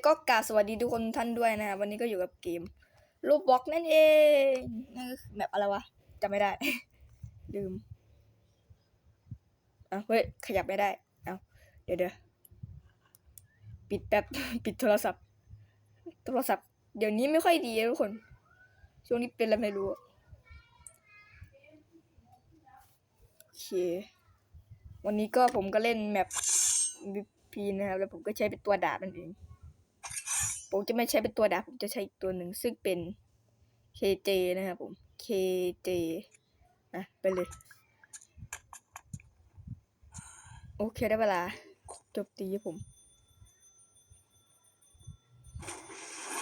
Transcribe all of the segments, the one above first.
ก็กาบสวัสดีทุกคนท่านด้วยนะครับวันนี้ก็อยู่กับเกมรูปบล็อกนั่นเองนั่นก็คือแบบอะไรวะจำไม่ได้ ลืมอะเฮ้ยขยับไม่ได้เอาเดี๋ยวเดี๋ยวปิดแป๊บปิดโทรศัพท์ โทรศัพท์ เดี๋ยวนี้ไม่ค่อยดีทุกคน ช่วงนี้เป็นอะไรไม่รู้โอเควันนี้ก็ผมก็เล่นแมปวิพีนะครับ แล้วผมก็ใช้เป็นตัวดาบนั่นเอง ผมจะไม่ใช้เป็นตัวดาบผมจะใช้อีกตัวหนึ่งซึ่งเป็น KJ นะครับผม KJ อะไปเลย โอเคได้เวลา จบตีผม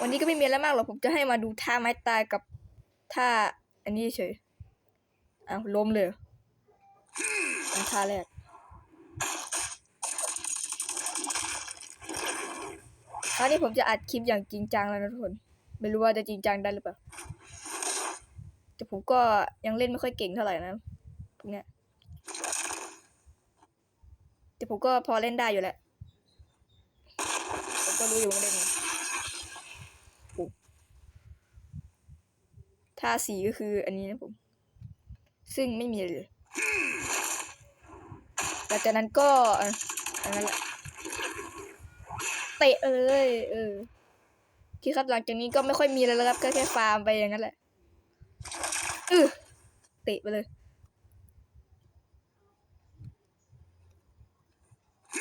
วันนี้ก็ไม่มีอะไรมากหรอกผมจะให้มาดูท่าไม้ตายกับท่าอันนี้เฉยอ้าวล้มเลยเหรออันท่าแรก คราวนี้ผมจะอัดคลิปอย่างจริงจังแล้วนะทุกคน ไม่รู้ว่าจะจริงจังได้หรือเปล่า แต่ผมก็ยังเล่นไม่ค่อยเก่งเท่าไหร่นะพวกเนี้ยแต่ผมก็พอเล่นได้อยู่แหละ ผมก็รู้อยู่ว่าเล่นไงโอ้ท่าสีก็คืออันนี้นะผม ซึ่งไม่มีเลยหลังจากนั้นก็อันนั้นแหละ เตะเลยเออที่ครับหลังจากนี้ก็ไม่ค่อยมีแล้วครับก็แค่ฟาร์มไปอย่างนั้นแหละอือเตะไปเลย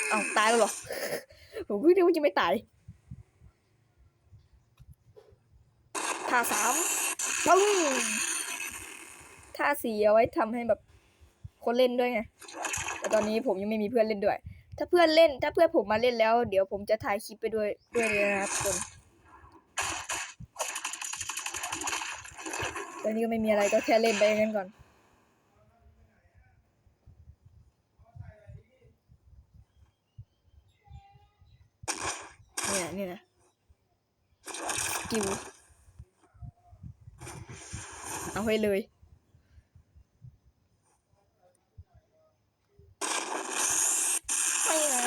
เอาตายแล้วหรอผมก็นึกว่าจะไม่ตายท่าสามปึ้งท่าสี่เอาไว้ทำให้แบบคนเล่นด้วยไงแต่ตอนนี้ผมยังไม่มีเพื่อนเล่นด้วย ถ้าเพื่อนเล่น ถ้าเพื่อนผมมาเล่นแล้ว เดี๋ยวผมจะถ่ายคลิปไปด้วยด้วยเลยนะครับคนตอนนี้ก็ไม่มีอะไรก็แค่เล่นไปอย่างนั้นก่อนเนี่ยนี่นะกิวเอาให้เลย ไม่ไง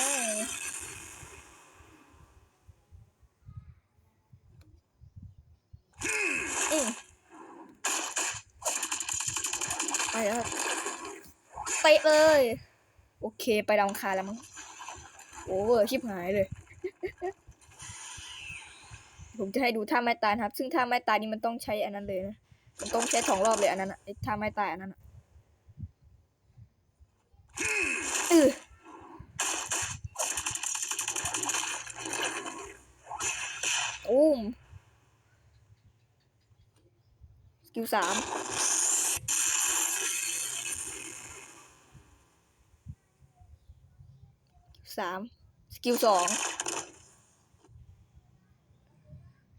อืมไปแล้วครับ เตะเลย โอเคไปดาวอังคารแล้วมั้งโอ้เวอร์ชิบหายเลย ผมจะให้ดูท่าไม้ตายนะครับ ซึ่งท่าไม้ตายนี่มันต้องใช้อันนั้นเลยนะมันต้องใช้สองรอบเลยอันนั้นอะไอ้ท่าไม้ตายอันนั้นอะอืออุ้มสกิลสาม สามสกิลสอง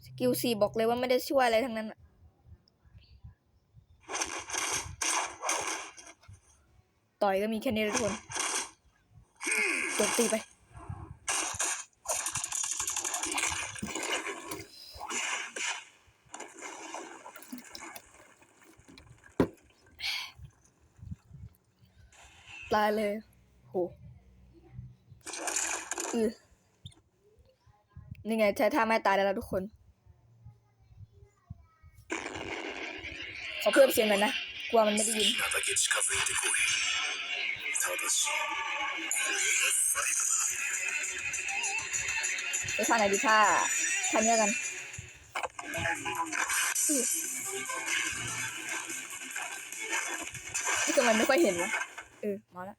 สกิลสี่บอกเลยว่าไม่ได้ช่วยอะไรทั้งนั้นต่อยก็มีแค่นี้เลยทุกคนโจมตีไปตายเลยโห คือนี่ไงใช้ท่าไม่ตายได้แล้วทุกคน ขอเพิ่มเสียงหน่อยนะ กลัวมันไม่ได้ยินไปท่าไหนดีท่าท่านี้กันนี่ทำไมไม่ค่อยเห็นวะเออ มาแล้ว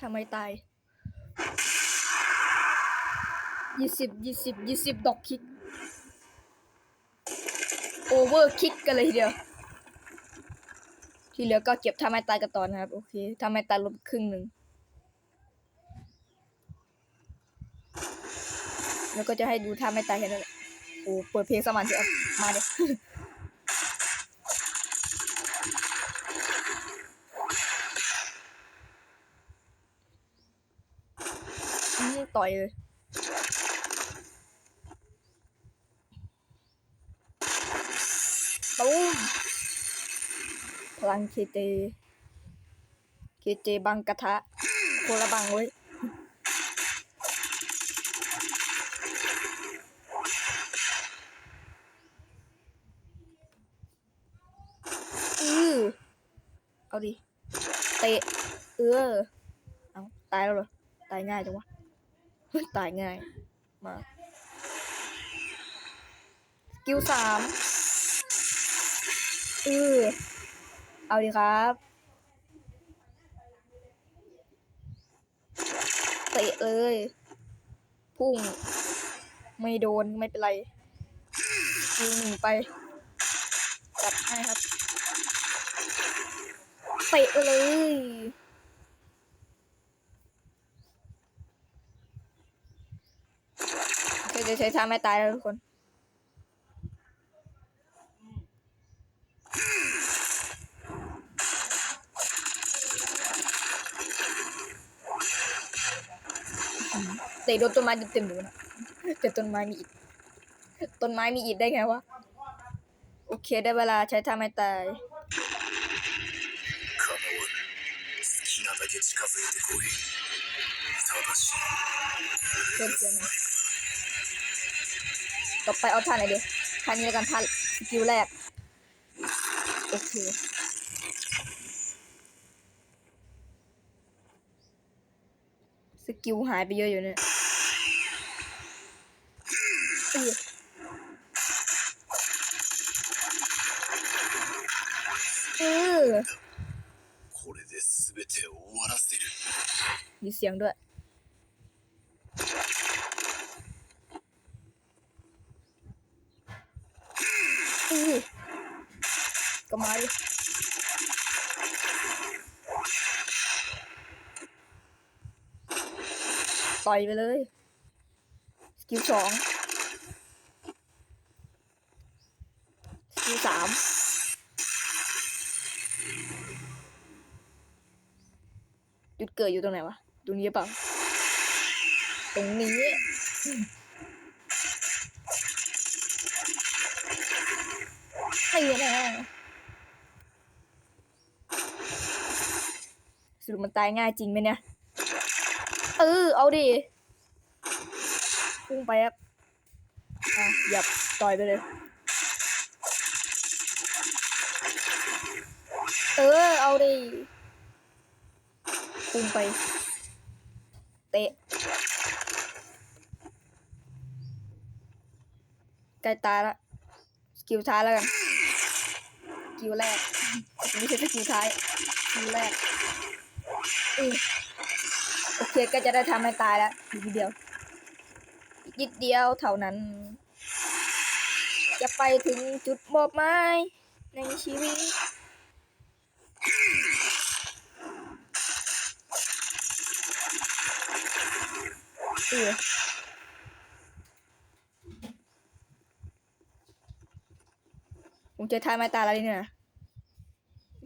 ทำไมตาย ยี่สิบยี่สิบยี่สิบดอกคิก โอเวอร์คิกกันเลยทีเดียว ที่เหลือก็เก็บทำไมตายกันต่อนะครับ โอเคทำไมตายลบครึ่งหนึ่ง แล้วก็จะให้ดูท่าไม่ตายแค่นั้นแหละโอ้เปิดเพลงสมานเสียมาเดี๋ยวนี่ต่อยเลยูมพลังเคเจเคเจบังกระทะคนละบังเว้ยเอาดิ เตะ เออ เอาตายแล้วเหรอ ตายง่ายจังวะ ตายง่าย มา สกิลสาม เออเอาดิครับเตะเลย พุ่ง ไม่โดนไม่เป็นไรยิงหนึ่งไปจัดให้ครับเตะไปเลยเคจะใช้ท่าไม่ตายแล้วทุกคน เต่โดนต้นไม้เต็มๆเลนะแต่ต้นไม้มีอิดต้นไม้มีอิดได้ไงวะ โอเคได้เวลาใช้ทำให้ตายเพิ่มเติมต่อไปเอาท่าไหนดีท่านี้แล้วกันท่าสกิวแรก โอเคสกิลหายไปเยอะอยู่เนี่ยเออมีเสียงด้วย อือ ก็มาดิต่อยไปเลย สกิลสองสกิลสามจุดเกิดอยู่ตรงไหนวะ ตรงนี้เปล่า ตรงนี้อืมให้แน่ สรุปมันตายง่ายจริงไหมเนี่ย เออ เอาดิพุ่งไปครับอะหยับต่อยไปเลย เออ เอาดิพุ่งไป เตะใกล้ตายละสกิลท้ายแล้วกันสกิลแรกไม่ใช่สกิลท้ายสกิลแรก โอเคก็จะได้ทำให้ตายแล้วอีเดียวอีกนิดเดียวเท่านั้น จะไปถึงจุดมอบหมายในชีวิตเออผมจะทายไม้ตายแล้วนี่นะ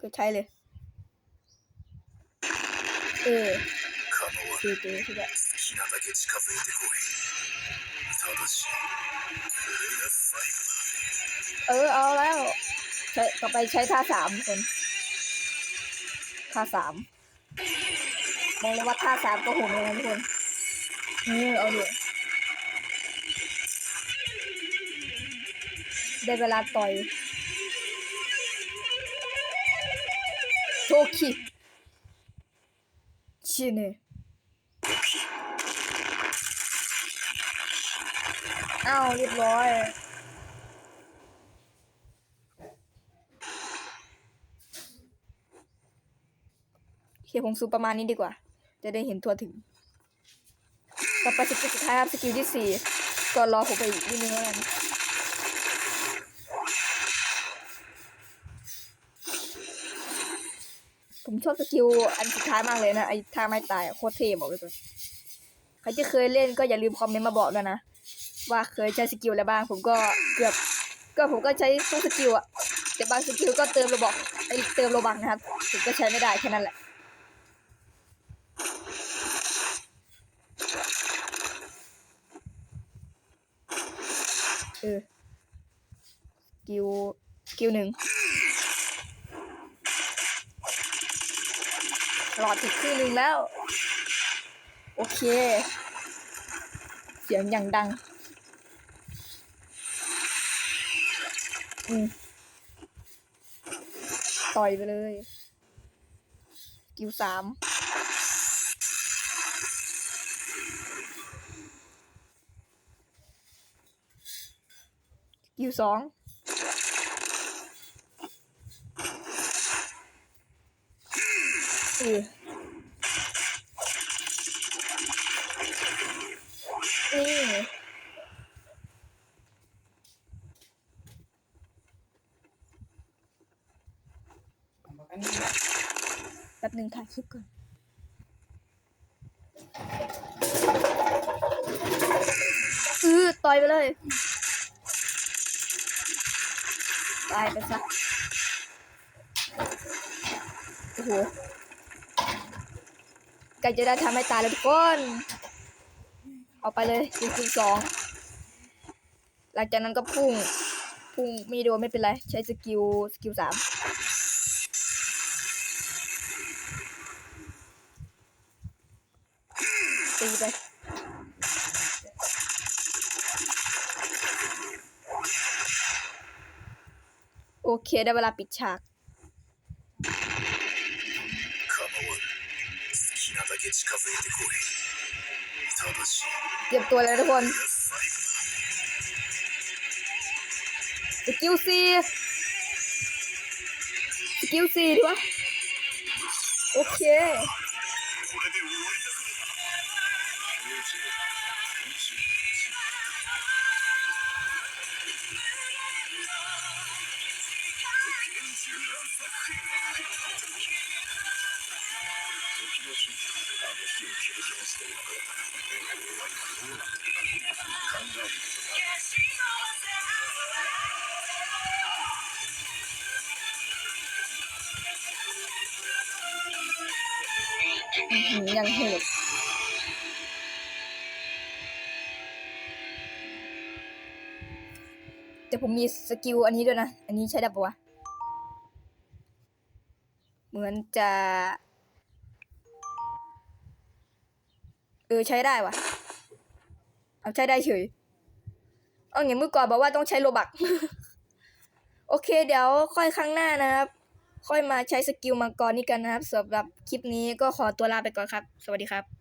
ก็ใช้เลย เออ 構わ คือตัวที่แบบ ぬ好きなだけ近づいてこいただしこれが最後だ เออเอาแล้ว ใช้ต่อไปใช้ท่าสามคนท่าสามมองเลยว่าท่าสามก็โหดเลยนะทุกคนนี่เอาดิได้เวลาต่อยโชคิ ชิเน่อ้าวเรียบร้อยโอเคผมซูประมาณนี้ดีกว่า จะได้เห็นทั่วถึง ต่อไปสกิลสุดท้ายครับสกิลที่สี่ก็รอผมไปอีกนิดนึงแล้วกัน ผมชอบสกิลอันสุดท้ายมากเลยนะไอ้ท่าไม่ตายโคตรเท่บอกเลยตัวใครที่เคยเล่นก็อย่าลืมคอมเมนต์มาบอกด้วยนะ ว่าเคยใช้สกิลอะไรบ้าง ผมก็เกือบก็ผมก็ใช้ทุกสกิลอะแต่บางสกิลก็เติมโลบอกไอ้เติมโลบังนะครับผมก็ใช้ไม่ได้แค่นั้นแหละเออสกิลสกิลหนึ่ง หลอดอีกครึ่หนึ่งแล้ว โอเค เสียงอย่างดัง อืมต่อยไปเลย กิลสามกิลสอง ออนี่แป๊บหนึ่งถ่ายคลิปก่อนอือต่อยไปเลยตายไปซะโอ้โห กล้จะได้ทำให้ตายแล้วทุกคน เอาไปเลยสกิลสองหลังจากนั้นก็พุ่ง พุ่งม่โดนไม่เป็นไร ใช้สกิลสกิลสามตีไปโอเค ได้เวลาปิดฉาก เก็บตัวเลยทุกคนสกิลซีสกิลซีด้วยโอเค ยังโหดแต่ผมมีสกิลอันนี้ด้วยนะ อันนี้ใช้ได้ปะวะ เหมือนจะ เออใช้ได้วะเอาใช้ได้เฉย เอาอย่างเมื่อก่อนบอกว่าต้องใช้โลบัก โอเค เดี๋ยวค่อยครั้งหน้านะครับ ค่อยมาใช้สกิลมังกรนี้กันนะครับสำหรับคลิปนี้ก็ขอตัวลาไปก่อนครับ สวัสดีครับ